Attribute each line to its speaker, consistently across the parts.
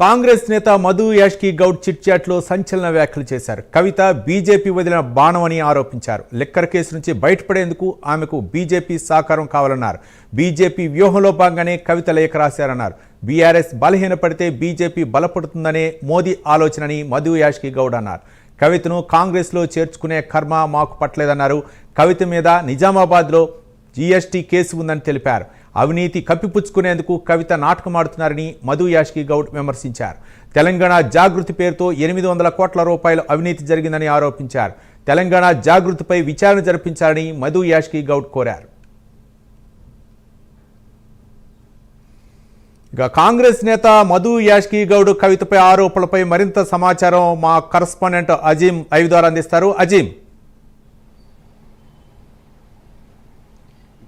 Speaker 1: కాంగ్రెస్ నేత మధు యాష్కి గౌడ్ చిట్చాట్లో సంచలన వ్యాఖ్యలు చేశారు. కవిత బీజేపీ వదిలిన బాణమని ఆరోపించారు. లిక్కర్ కేసు నుంచి బయటపడేందుకు ఆమెకు బీజేపీ సహకారం కావాలన్నారు. బీజేపీ వ్యూహంలో భాగంగానే కవిత లేఖ రాశారన్నారు. బీఆర్ఎస్ బలహీనపడితే బీజేపీ బలపడుతుందనే మోదీ ఆలోచనని మధు యాష్కి గౌడ్ అన్నారు. కవితను కాంగ్రెస్లో చేర్చుకునే కర్మ మాకు పట్టలేదన్నారు. కవిత మీద నిజామాబాద్లో జీఎస్టీ కేసు ఉందని తెలిపారు. అవినీతి కప్పిపుచ్చుకునేందుకు కవిత నాటకమాడుతున్నారని మధు యాష్కి గౌడ్ విమర్శించారు. తెలంగాణ జాగృతి పేరుతో ఎనిమిది వందల కోట్ల రూపాయలు అవినీతి జరిగిందని ఆరోపించారు. తెలంగాణ జాగృతిపై విచారణ జరిపించాలని మధు యాష్కి గౌడ్ కోరారు. ఇక కాంగ్రెస్ నేత మధు యాష్కి గౌడ్ కవితపై ఆరోపణలపై మరింత సమాచారం మా కరస్పాండెంట్ అజీం ఐదు ద్వారా అందిస్తారు. అజీం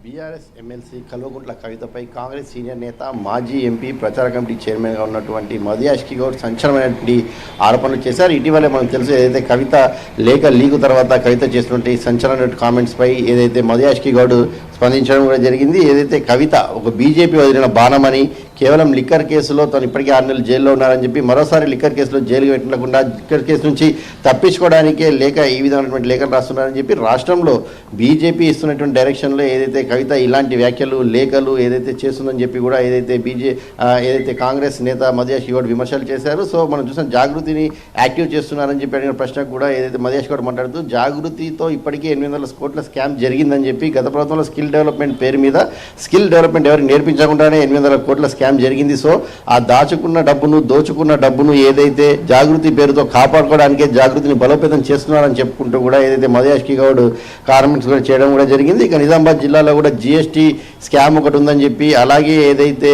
Speaker 2: బీఆర్ఎస్ ఎమ్మెల్సీ కల్వకుంట్ల కవితపై కాంగ్రెస్ సీనియర్ నేత మాజీ ఎంపీ ప్రచార కమిటీ చైర్మన్గా ఉన్నటువంటి మధుయాష్కి గౌడ్ సంచలనమైనటువంటి ఆరోపణలు చేశారు. ఇటీవలే మనకు తెలుసు ఏదైతే కవిత లేఖ లీకు తర్వాత కవిత చేసినటువంటి సంచలన కామెంట్స్పై ఏదైతే మధుయాష్కి గౌడ్ స్పందించడం కూడా జరిగింది. ఏదైతే కవిత ఒక బీజేపీ వదిలిన బాణమని కేవలం లిక్కర్ కేసులో తను ఇప్పటికే ఆరు నెలలు జైల్లో ఉన్నారని చెప్పి మరోసారి లిక్కర్ కేసులో జైలుకి పెట్టకుండా లిక్కర్ కేసు నుంచి తప్పించుకోవడానికే లేఖ ఈ విధమైనటువంటి లేఖలు రాస్తున్నారని చెప్పి రాష్ట్రంలో బీజేపీ ఇస్తున్నటువంటి డైరెక్షన్లో ఏదైతే కవిత ఇలాంటి వ్యాఖ్యలు లేఖలు ఏదైతే చేస్తుందని చెప్పి కూడా ఏదైతే బీజే ఏదైతే కాంగ్రెస్ నేత మధుయాష్ గౌడ్ విమర్శలు చేశారు. సో మనం చూసాం జాగృతిని యాక్టివ్ చేస్తున్నారని చెప్పి అడిగిన ప్రశ్నకు కూడా ఏదైతే మధుయాష్ గౌడ్ మాట్లాడుతూ జాగృతితో ఇప్పటికే ఎనిమిది వందల కోట్ల స్కామ్ జరిగిందని చెప్పి గత ప్రభుత్వంలో స్కిల్ డెవలప్మెంట్ పేరు మీద స్కిల్ డెవలప్మెంట్ ఎవరికి నేర్పించకుండానే ఎనిమిది వందల కోట్ల స్కామ్ జరిగింది. సో ఆ దాచుకున్న డబ్బును దోచుకున్న డబ్బును ఏదైతే జాగృతి పేరుతో కాపాడుకోవడానికే జాగృతిని బలోపేతం చేస్తున్నారని చెప్పుకుంటూ కూడా ఏదైతే మధుయాష్కి గౌడ్ కార్మెంట్స్ కూడా చేయడం కూడా జరిగింది. ఇక నిజామాబాద్ జిల్లాలో కూడా జిఎస్టీ స్కామ్ ఒకటి ఉందని చెప్పి అలాగే ఏదైతే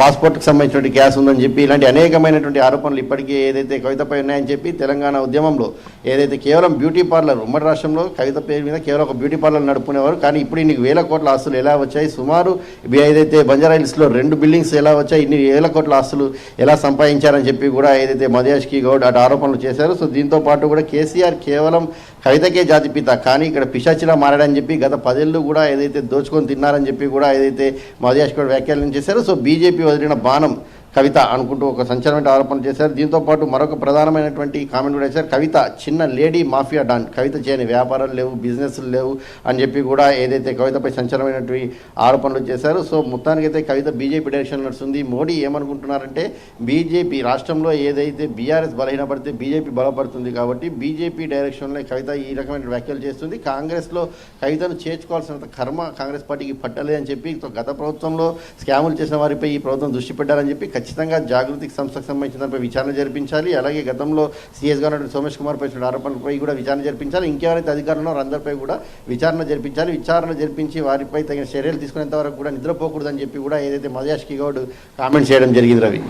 Speaker 2: పాస్పోర్ట్కి సంబంధించినటువంటి క్యాష్ ఉందని చెప్పి ఇలాంటి అనేకమైనటువంటి ఆరోపణలు ఇప్పటికే ఏదైతే కవితపై ఉన్నాయని చెప్పి తెలంగాణ ఉద్యమంలో ఏదైతే కేవలం బ్యూటీ పార్లర్ ఉమ్మడి రాష్ట్రంలో కవిత పేరు మీద కేవలం ఒక బ్యూటీ పార్లర్ నడుపుకునేవారు. కానీ ఇప్పుడు ఇన్ని వేల కోట్ల ఆస్తులు ఎలా వచ్చాయి? సుమారు ఇవి ఏదైతే బంజారా హిల్స్లో రెండు బిల్డింగ్స్ ఎలా వచ్చాయి? ఇన్ని వేల కోట్ల ఆస్తులు ఎలా సంపాదించారని చెప్పి కూడా ఏదైతే మధుయాష్కి గౌడ్ అటు ఆరోపణలు చేశారు. సో దీంతో పాటు కూడా కేసీఆర్ కేవలం కవితకే జాతిపిత కానీ ఇక్కడ పిశాచిలా మారాడని చెప్పి గత పదేళ్ళు కూడా ఏదైతే దోచుకొని తిన్నారని చెప్పి కూడా ఏదైతే మధుయాష్ కూడా వ్యాఖ్యలు చేశారో సో బీజేపీ వదిలిన బాణం కవిత అనుకుంటూ ఒక సంచలనమైన ఆరోపణ చేశారు. దీంతో పాటు మరొక ప్రధానమైనటువంటి కామెంట్ కూడా చేశారు. కవిత చిన్న లేడీ మాఫియా డాన్. కవిత చేయని వ్యాపారాలు లేవు బిజినెస్లు లేవు అని చెప్పి కూడా ఏదైతే కవితపై సంచలనమైనటువంటి ఆరోపణలు చేశారు సో మొత్తానికైతే కవిత బీజేపీ డైరెక్షన్ నడుస్తుంది. మోడీ ఏమనుకుంటున్నారంటే బీజేపీ రాష్ట్రంలో ఏదైతే బీఆర్ఎస్ బలహీనపడితే బీజేపీ బలపడుతుంది కాబట్టి బీజేపీ డైరెక్షన్లో కవిత ఈ రకమైన వ్యాఖ్యలు చేస్తుంది. కాంగ్రెస్లో కవితను చేర్చుకోవాల్సినంత కర్మ కాంగ్రెస్ పార్టీకి పట్టలేదని చెప్పి గత ప్రభుత్వంలో స్కాములు చేసిన వారిపై ఈ ప్రభుత్వం దృష్టి పెట్టారని చెప్పి ఖచ్చితంగా జాగృతికి సంస్థకు సంబంధించిన దానిపై విచారణ జరిపించాలి. అలాగే గతంలో సీఎస్గా ఉన్నటువంటి సోమేష్ కుమార్ పై ఆరోపణలపై కూడా విచారణ జరిపించాలి. ఇంకెవరైతే అధికారులు ఉన్నారో అందరిపై కూడా విచారణ జరిపించాలి. విచారణ జరిపించి వారిపై తగిన చర్యలు తీసుకునేంత వరకు కూడా నిద్రపోకూడదని చెప్పి కూడా ఏదైతే మధుయాష్కి గౌడ్ కామెంట్ చేయడం జరిగింది Ravi.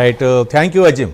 Speaker 1: Right. Thank you Azim.